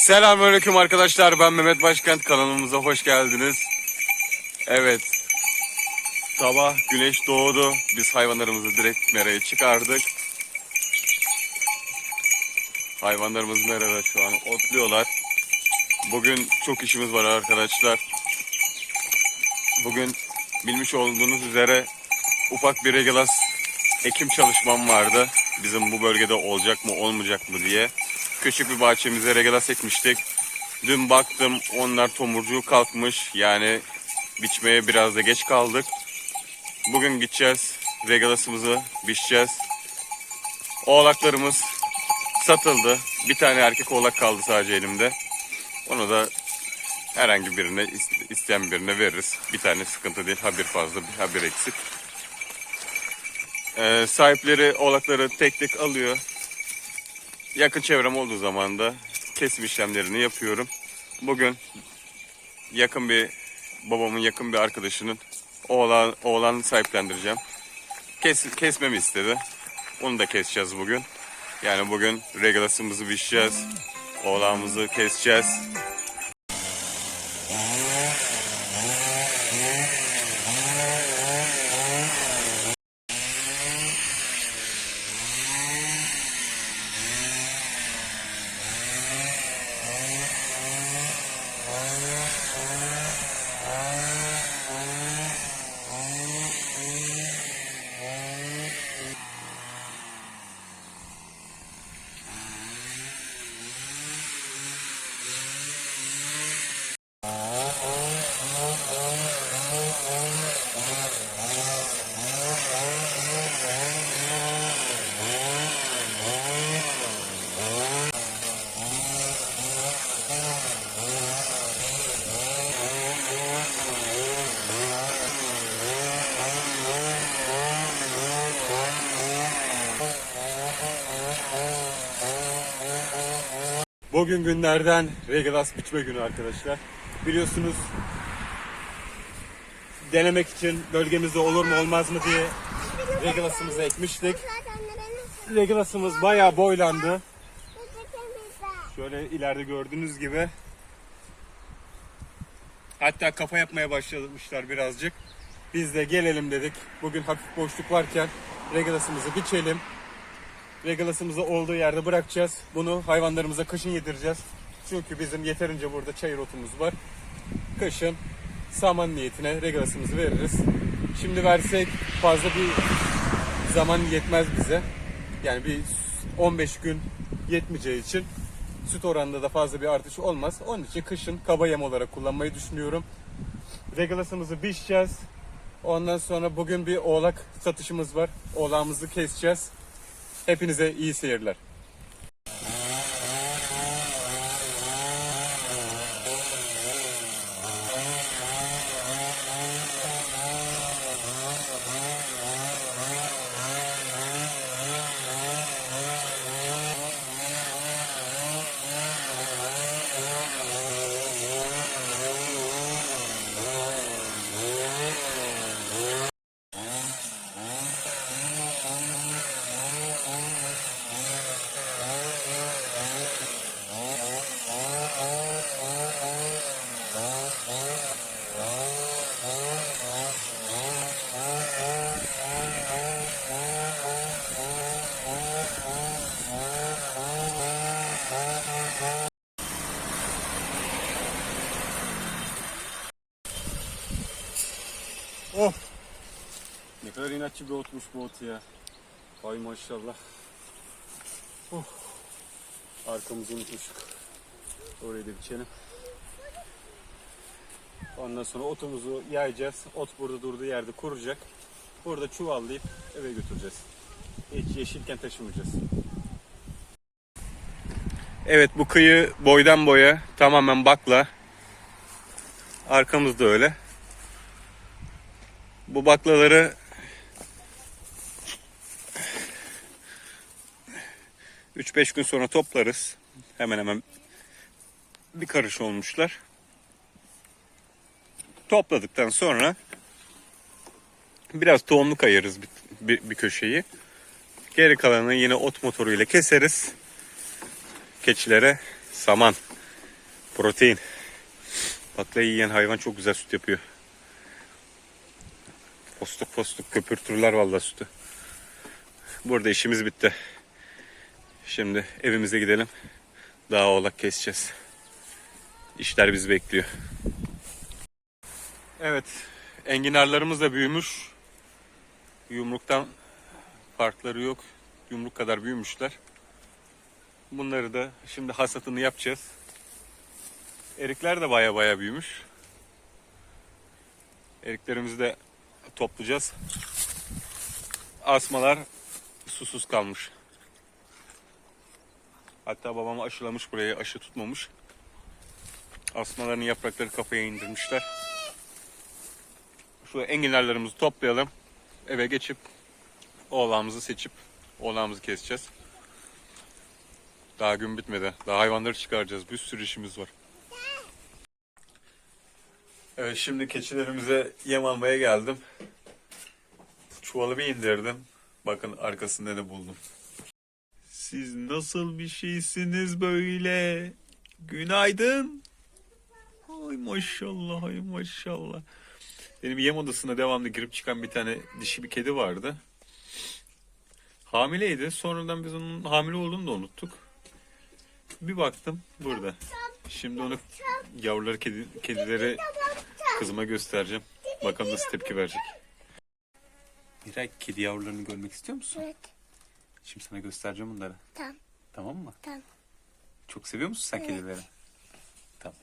Selamünaleyküm arkadaşlar. Ben Mehmet Başkent kanalımıza hoş geldiniz. Evet. Sabah güneş doğdu. Biz hayvanlarımızı direkt meraya çıkardık. Hayvanlarımız merada şu an otluyorlar. Bugün çok işimiz var arkadaşlar. Bugün bilmiş olduğunuz üzere ufak bir regalas ekim çalışmam vardı. Bizim bu bölgede olacak mı olmayacak mı diye. Küçük bir bahçemize regalas ekmiştik. Dün baktım onlar tomurcuğu kalkmış. Yani biçmeye biraz da geç kaldık. Bugün gideceğiz. Regalasımızı biçeceğiz. Oğlaklarımız satıldı. Bir tane erkek oğlak kaldı sadece elimde. Onu da herhangi birine iste- isteyen birine veririz. Bir tane sıkıntı değil. Ha bir fazla ha bir eksik. Ee, sahipleri oğlakları tek tek alıyor. Yakın çevrem olduğu zaman da kesim işlemlerini yapıyorum. Bugün yakın bir babamın yakın bir arkadaşının oğlan oğlanı sahiplendireceğim. Kes, kesmemi istedi. Onu da keseceğiz bugün. Yani bugün regalasımızı biçeceğiz. Oğlağımızı keseceğiz. Bugün günlerden regalas biçme günü arkadaşlar. Biliyorsunuz denemek için bölgemizde olur mu olmaz mı diye regalasımızı ekmiştik. Regalasımız bayağı boylandı. Şöyle ileride gördüğünüz gibi. Hatta kafa yapmaya başlamışlar birazcık. Biz de gelelim dedik. Bugün hafif boşluk varken regalasımızı biçelim. Regalasımızı olduğu yerde bırakacağız. Bunu hayvanlarımıza kışın yedireceğiz. Çünkü bizim yeterince burada çayır otumuz var. Kışın saman niyetine regalasımızı veririz. Şimdi versek fazla bir zaman yetmez bize. Yani bir 15 gün yetmeyeceği için süt oranında da fazla bir artış olmaz. Onun için kışın kaba yem olarak kullanmayı düşünüyorum. Regalasımızı biçeceğiz. Ondan sonra bugün bir oğlak satışımız var. Oğlağımızı keseceğiz. Hepinize iyi seyirler. Oh! Kadar inatçı bir otmuş bu ot ya. Ay maşallah. Oh! Arkamızı unutmuşuk. Orayı da biçelim. Ondan sonra otumuzu yayacağız. Ot burada durduğu yerde kuracak. Burada çuvallayıp eve götüreceğiz. Hiç yeşilken taşımayacağız. Evet bu kıyı boydan boya tamamen bakla. Arkamızda öyle. Bu baklaları üç beş gün sonra toplarız. Hemen hemen bir karış olmuşlar. Topladıktan sonra biraz tohumluk ayırırız bir, bir, bir köşeyi. Geri kalanını yine ot motoruyla keseriz. Keçilere saman Protein. Patlayı yiyen hayvan çok güzel süt yapıyor. Postuk postuk köpürtürler vallahi sütü. Burada işimiz bitti. Şimdi evimize gidelim. Daha oğlak keseceğiz. İşler bizi bekliyor. Evet. Enginarlarımız da büyümüş. Yumruktan farkları yok. Yumruk kadar büyümüşler. Bunları da şimdi hasatını yapacağız. Erikler de baya baya büyümüş. Eriklerimizi de toplayacağız. Asmalar susuz kalmış. Hatta babam aşılamış burayı aşı tutmamış. Asmaların yaprakları kafaya indirmişler. Şu enginarlarımızı toplayalım. Eve geçip oğlağımızı seçip oğlağımızı keseceğiz. Daha gün bitmedi. Daha hayvanları çıkaracağız. Bir sürü işimiz var. Evet şimdi keçilerimize yem almaya geldim. Çuvalı bir indirdim. Bakın arkasında ne buldum. Siz nasıl bir şeysiniz böyle? Günaydın. Ay maşallah, ay maşallah. Benim yem odasına devamlı girip çıkan bir tane dişi bir kedi vardı. Hamileydi. Sonradan biz onun hamile olduğunu da unuttuk. Bir baktım burada. Şimdi onu yavruları kedi, kedilere kızıma göstereceğim. Bakalım nasıl tepki verecek. Miray kedi yavrularını görmek istiyor musun? Evet. Şimdi sana göstereceğim bunları. Tamam. Tamam mı? Tamam. Çok seviyor musun sen kedileri? Tamam.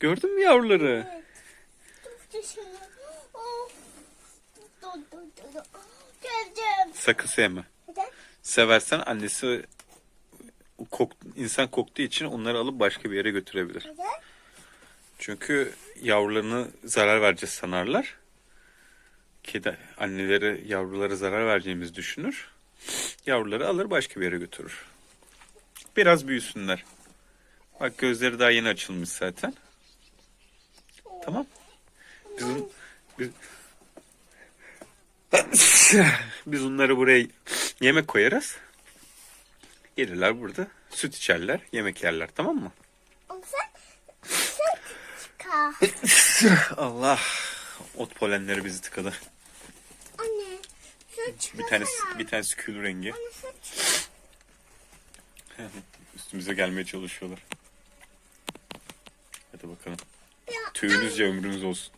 Gördün mü yavruları? Geldim. Sakın sevme. Neden? Seversen annesi kok, insan koktuğu için onları alıp başka bir yere götürebilir. Neden? Çünkü yavrularını zarar vereceğiz sanarlar. Kedi anneleri yavrulara zarar vereceğimizi düşünür. Yavruları alır başka bir yere götürür. Biraz büyüsünler. Bak gözleri daha yeni açılmış zaten. Tamam. Biz, on- biz, biz onları buraya yemek koyarız. Gelirler burada süt içerler, yemek yerler tamam mı? Allah. Ot polenleri bizi tıkadı. Bir tanesi bir tanesi kül rengi. Üstümüze gelmeye çalışıyorlar. Hadi bakalım. Tüyünüzce ömrünüz olsun.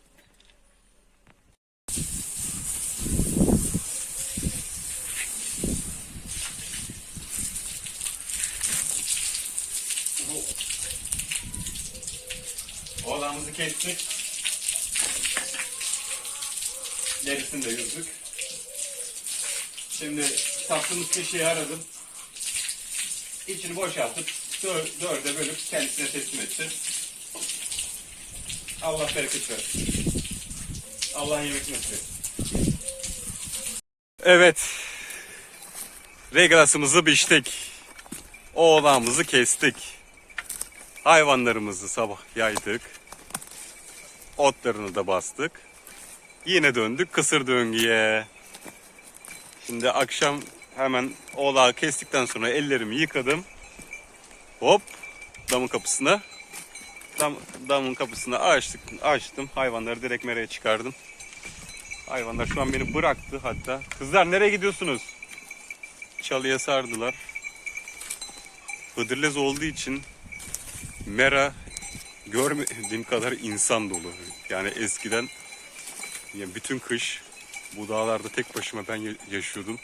Oğlanımızı kestik. Gerisini de yüzdük. Şimdi sattığımız kişiyi aradım. İçini boşaltıp dör, dörde bölüp kendisine teslim edeceğiz. Allah bereket versin. Allah yemek nasip etsin. Evet. Regalasımızı biçtik. Oğlağımızı kestik. Hayvanlarımızı sabah yaydık. Otlarını da bastık. Yine döndük kısır döngüye. Şimdi akşam hemen oğlağı kestikten sonra ellerimi yıkadım. Hop damın kapısına. Dam, damın kapısını açtık, açtım. Hayvanları direkt meraya çıkardım. Hayvanlar şu an beni bıraktı hatta. Kızlar nereye gidiyorsunuz? Çalıya sardılar. Hıdırlez olduğu için mera görmediğim kadar insan dolu. Yani eskiden ya bütün kış bu dağlarda tek başıma ben ya- yaşıyordum.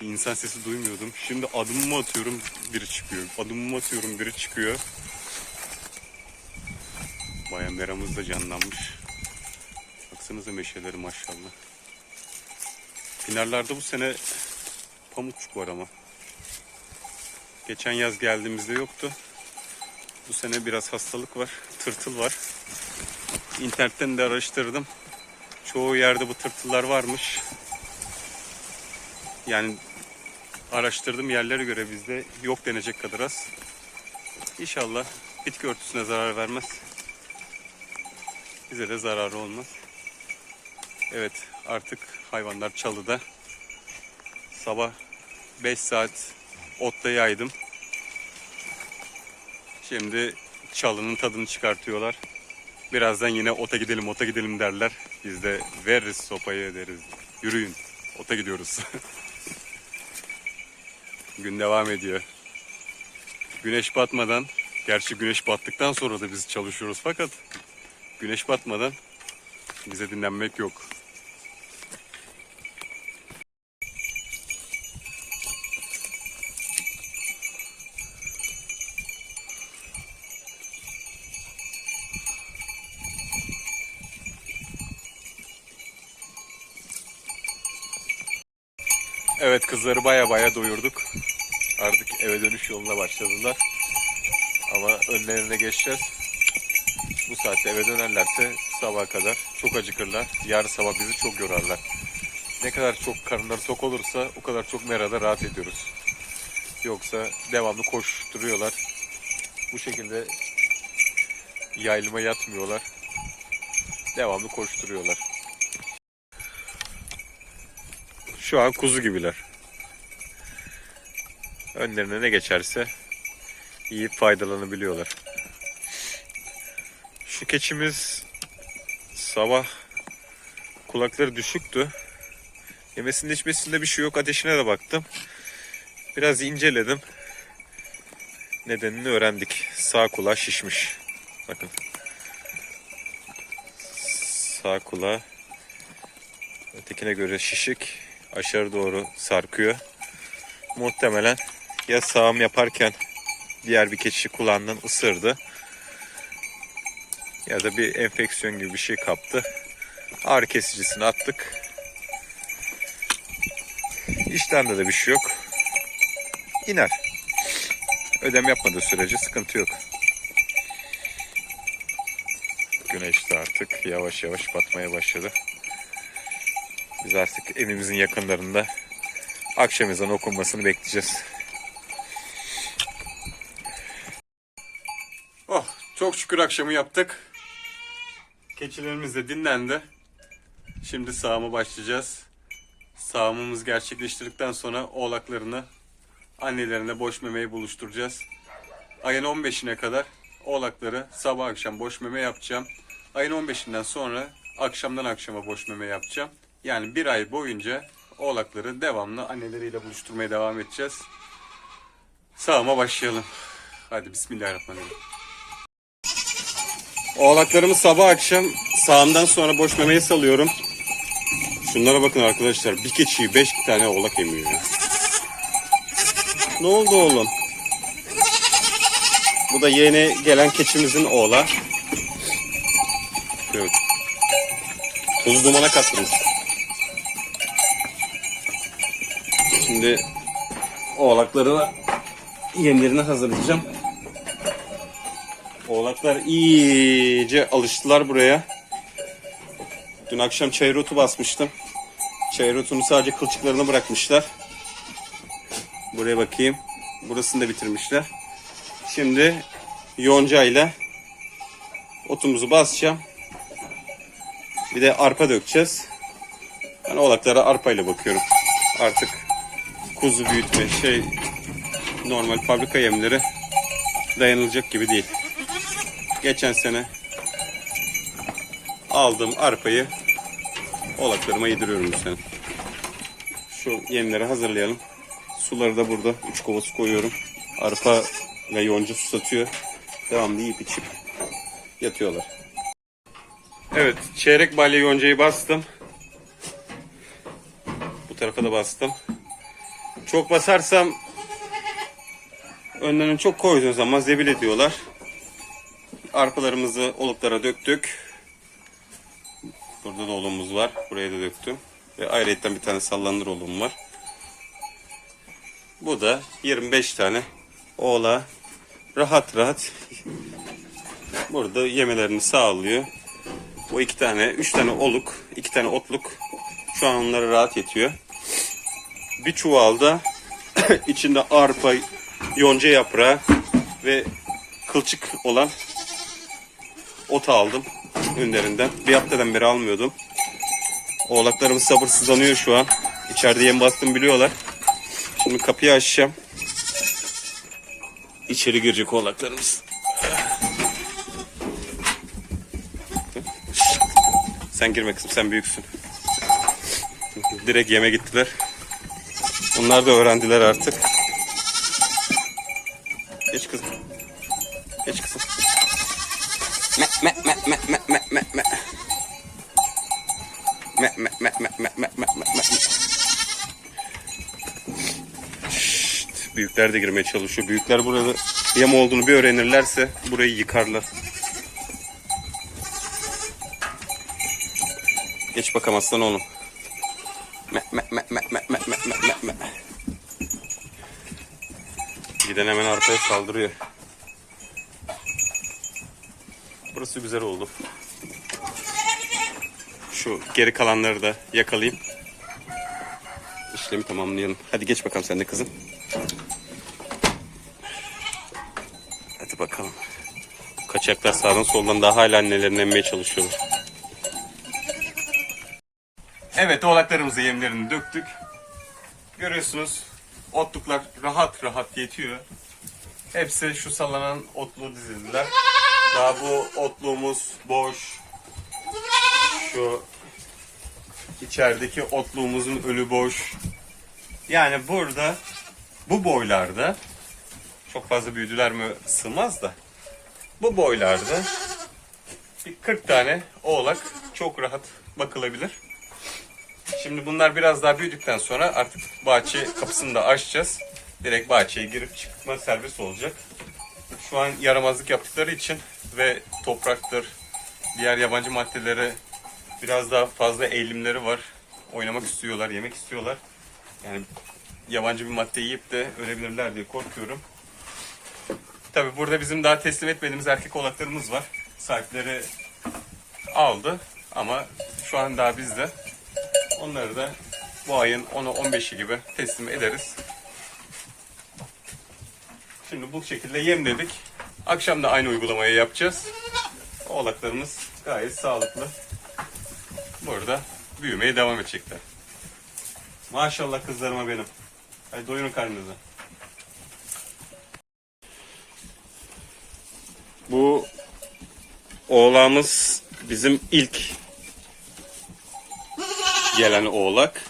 İnsan sesi duymuyordum. Şimdi adımımı atıyorum biri çıkıyor. Adımımı atıyorum biri çıkıyor. Baya meramız da canlanmış. Baksanıza meşeleri maşallah. Finallerde bu sene pamukçuk var ama. Geçen yaz geldiğimizde yoktu. Bu sene biraz hastalık var. Tırtıl var. İnternetten de araştırdım. Çoğu yerde bu tırtıllar varmış. Yani araştırdığım yerlere göre bizde yok denecek kadar az. İnşallah bitki örtüsüne zarar vermez. Bize de zararı olmaz. Evet artık hayvanlar çalıda. Sabah 5 saat otta yaydım. Şimdi çalının tadını çıkartıyorlar. Birazdan yine ota gidelim, ota gidelim derler. Biz de veririz sopayı deriz. Yürüyün, ota gidiyoruz. Gün devam ediyor. Güneş batmadan, gerçi güneş battıktan sonra da biz çalışıyoruz fakat güneş batmadan bize dinlenmek yok. Evet kızları baya baya doyurduk. Artık eve dönüş yoluna başladılar. Ama önlerine geçeceğiz. Bu saatte eve dönerlerse sabaha kadar çok acıkırlar. Yarın sabah bizi çok yorarlar. Ne kadar çok karınları tok olursa o kadar çok merada rahat ediyoruz. Yoksa devamlı koşturuyorlar. Bu şekilde yaylıma yatmıyorlar. Devamlı koşturuyorlar. Şu an kuzu gibiler. Önlerine ne geçerse yiyip faydalanabiliyorlar. Şu keçimiz sabah kulakları düşüktü. Yemesinde içmesinde bir şey yok. Ateşine de baktım. Biraz inceledim. Nedenini öğrendik. Sağ kulağı şişmiş. Bakın. Sağ kulağı ötekine göre şişik. Aşağı doğru sarkıyor. Muhtemelen ya sağım yaparken diğer bir keçi kulağından ısırdı. Ya da bir enfeksiyon gibi bir şey kaptı. Ağrı kesicisini attık. İştahında da bir şey yok. İner. Ödem yapmadığı sürece sıkıntı yok. Güneş de artık yavaş yavaş batmaya başladı. Biz artık evimizin yakınlarında akşam ezanı okunmasını bekleyeceğiz. Oh, çok şükür akşamı yaptık. Keçilerimiz de dinlendi. Şimdi sağıma başlayacağız. Sağımımızı gerçekleştirdikten sonra oğlaklarını annelerine boş memeyi buluşturacağız. Ayın 15'ine kadar oğlakları sabah akşam boş meme yapacağım. Ayın 15'inden sonra akşamdan akşama boş meme yapacağım. Yani bir ay boyunca oğlakları devamlı anneleriyle buluşturmaya devam edeceğiz. Sağıma başlayalım. Hadi bismillahirrahmanirrahim. Oğlaklarımı sabah akşam sağımdan sonra boş memeye salıyorum. Şunlara bakın arkadaşlar. Bir keçiyi beş tane oğlak emiyor. Ne oldu oğlum? Bu da yeni gelen keçimizin oğla. Evet. Tozu dumana kattınız. Şimdi oğlakları yemlerini hazırlayacağım. Oğlaklar iyice alıştılar buraya. Dün akşam çayır otu basmıştım. Çayır otunu sadece kılçıklarını bırakmışlar. Buraya bakayım. Burasını da bitirmişler. Şimdi yonca ile otumuzu basacağım. Bir de arpa dökeceğiz. Ben oğlaklara arpayla bakıyorum. Artık kuzu büyütme şey normal fabrika yemleri dayanılacak gibi değil. Geçen sene aldığım arpayı oğlaklarıma yediriyorum bu sene. Şu yemleri hazırlayalım. Suları da burada. 3 kova su koyuyorum. Arpa ve yonca susatıyor. Devamlı yiyip içip yatıyorlar. Evet, çeyrek balya yoncayı bastım. Bu tarafa da bastım. Çok basarsam önlerine çok koyduğun zaman zebil ediyorlar. Arpalarımızı oluklara döktük. Burada da olumuz var. Buraya da döktüm. Ve ayrıca bir tane sallanır olum var. Bu da 25 tane oğla rahat rahat burada yemelerini sağlıyor. Bu iki tane, üç tane oluk, iki tane otluk şu an onlara rahat yetiyor bir çuvalda içinde arpa, yonca yaprağı ve kılçık olan ot aldım ürünlerinden. Bir haftadan beri almıyordum. Oğlaklarımız sabırsızlanıyor şu an. İçeride yem bastım biliyorlar. Şimdi kapıyı açacağım. İçeri girecek oğlaklarımız. Sen girme kızım sen büyüksün. Direkt yeme gittiler. Onlar da öğrendiler artık. Geç kızım. Geç kızım. Me me me me me me me me. Me me me me me me me me me. Şşt, büyükler de girmeye çalışıyor. Büyükler burada yem olduğunu bir öğrenirlerse burayı yıkarlar. Geç bakalım aslan oğlum. Me me me me me me me me me me. Giden hemen arkaya saldırıyor. Burası güzel oldu. Şu geri kalanları da yakalayayım. İşlemi tamamlayalım. Hadi geç bakalım sen de kızım. Hadi bakalım. Kaçaklar sağdan soldan daha hala annelerini emmeye çalışıyorlar. Evet oğlaklarımızı yemlerini döktük. Görüyorsunuz otluklar rahat rahat yetiyor. Hepsi şu sallanan otluğu dizildiler. Daha bu otluğumuz boş. Şu içerideki otluğumuzun ölü boş. Yani burada bu boylarda çok fazla büyüdüler mi sığmaz da bu boylarda bir 40 tane oğlak çok rahat bakılabilir. Şimdi bunlar biraz daha büyüdükten sonra artık bahçe kapısını da açacağız. Direkt bahçeye girip çıkma serbest olacak. Şu an yaramazlık yaptıkları için ve topraktır, diğer yabancı maddelere biraz daha fazla eğilimleri var. Oynamak istiyorlar, yemek istiyorlar. Yani yabancı bir madde yiyip de ölebilirler diye korkuyorum. Tabi burada bizim daha teslim etmediğimiz erkek oğlaklarımız var. Sahipleri aldı ama şu an daha bizde. Onları da bu ayın 10'u 15'i gibi teslim ederiz. Şimdi bu şekilde yemledik. Akşam da aynı uygulamayı yapacağız. Oğlaklarımız gayet sağlıklı. Burada büyümeye devam edecekler. Maşallah kızlarıma benim. Hadi doyurun karnınızı. Bu oğlağımız bizim ilk gelen oğlak.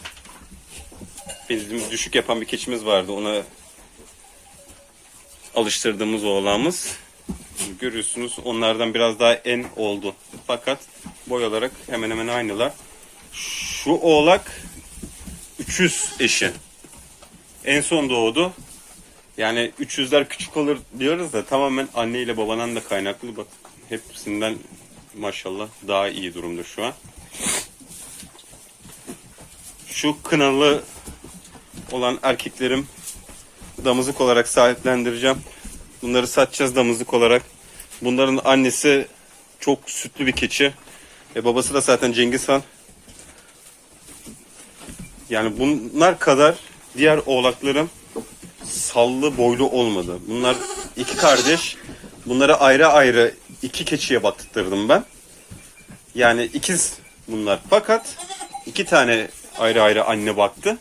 Bizim düşük yapan bir keçimiz vardı. Ona alıştırdığımız oğlağımız. Görüyorsunuz onlardan biraz daha en oldu. Fakat boy olarak hemen hemen aynılar. Şu oğlak 300 eşi. En son doğdu. Yani 300'ler küçük olur diyoruz da tamamen anne ile babadan da kaynaklı. Bak hepsinden maşallah daha iyi durumda şu an. Şu kınalı olan erkeklerim damızlık olarak sahiplendireceğim. Bunları satacağız damızlık olarak. Bunların annesi çok sütlü bir keçi. E babası da zaten Cengiz Han. Yani bunlar kadar diğer oğlaklarım sallı boylu olmadı. Bunlar iki kardeş. Bunlara ayrı ayrı iki keçiye baktırdım ben. Yani ikiz bunlar. Fakat iki tane ayrı ayrı anne baktı.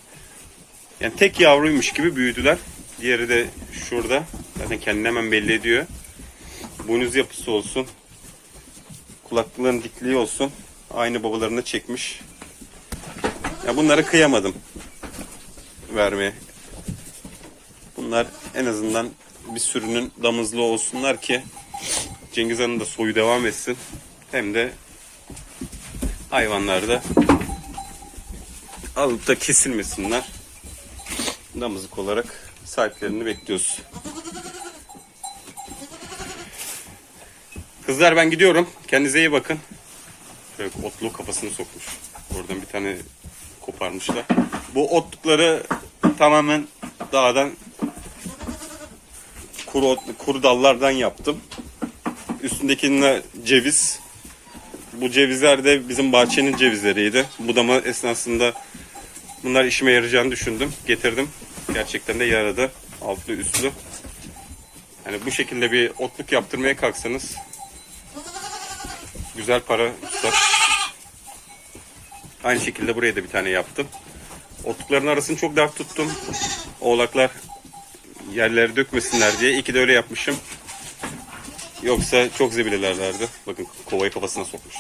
Yani tek yavruymuş gibi büyüdüler. Diğeri de şurada. Zaten kendini hemen belli ediyor. Boynuz yapısı olsun. Kulakların dikliği olsun. Aynı babalarını çekmiş. Ya bunlara kıyamadım vermeye. Bunlar en azından bir sürünün damızlı olsunlar ki Cengiz Han'ın da soyu devam etsin. Hem de hayvanlar da alıp da kesilmesinler. Damızlık olarak sahiplerini bekliyoruz. Kızlar ben gidiyorum. Kendinize iyi bakın. Şöyle otlu kafasını sokmuş. Oradan bir tane koparmışlar. Bu otlukları tamamen dağdan kuru, ot- kuru dallardan yaptım. Üstündekinde ceviz. Bu cevizler de bizim bahçenin cevizleriydi. Budama esnasında bunlar işime yarayacağını düşündüm. Getirdim. Gerçekten de yaradı. Altlı üstlü. Yani bu şekilde bir otluk yaptırmaya kalksanız güzel para tutar. Aynı şekilde buraya da bir tane yaptım. Otlukların arasını çok dar tuttum. Oğlaklar yerleri dökmesinler diye. İyi ki de öyle yapmışım. Yoksa çok zebilelerlerdi. Bakın kovayı kafasına sokmuş.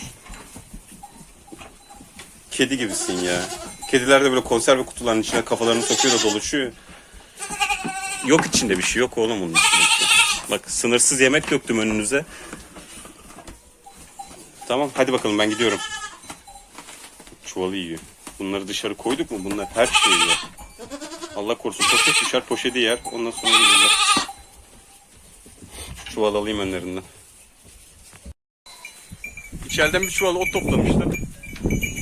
kedi gibisin ya. Kediler de böyle konserve kutularının içine kafalarını sokuyor da doluşuyor. Yok içinde bir şey yok oğlum onun içinde. Bak sınırsız yemek döktüm önünüze. Tamam hadi bakalım ben gidiyorum. Çuvalı yiyor. Bunları dışarı koyduk mu? Bunlar her şeyi yer. Allah korusun poşet düşer poşeti yer. Ondan sonra. Şu çuval alayım önlerinden. İçeriden bir çuval ot toplamışlar.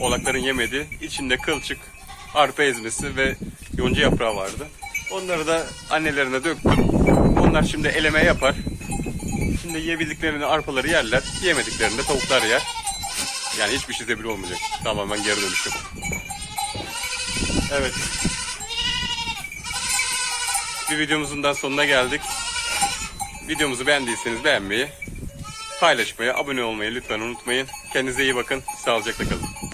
Oğlakların yemediği. İçinde kılçık, arpa ezmesi ve yonca yaprağı vardı. Onları da annelerine döktüm. Onlar şimdi eleme yapar. Şimdi yiyebildiklerini arpaları yerler. Yemediklerini de tavuklar yer. Yani hiçbir şey bile olmayacak. Tamamen geri dönüşüm. Evet. Bir videomuzun daha sonuna geldik. Videomuzu beğendiyseniz beğenmeyi, paylaşmayı, abone olmayı lütfen unutmayın. Kendinize iyi bakın. Sağlıcakla kalın.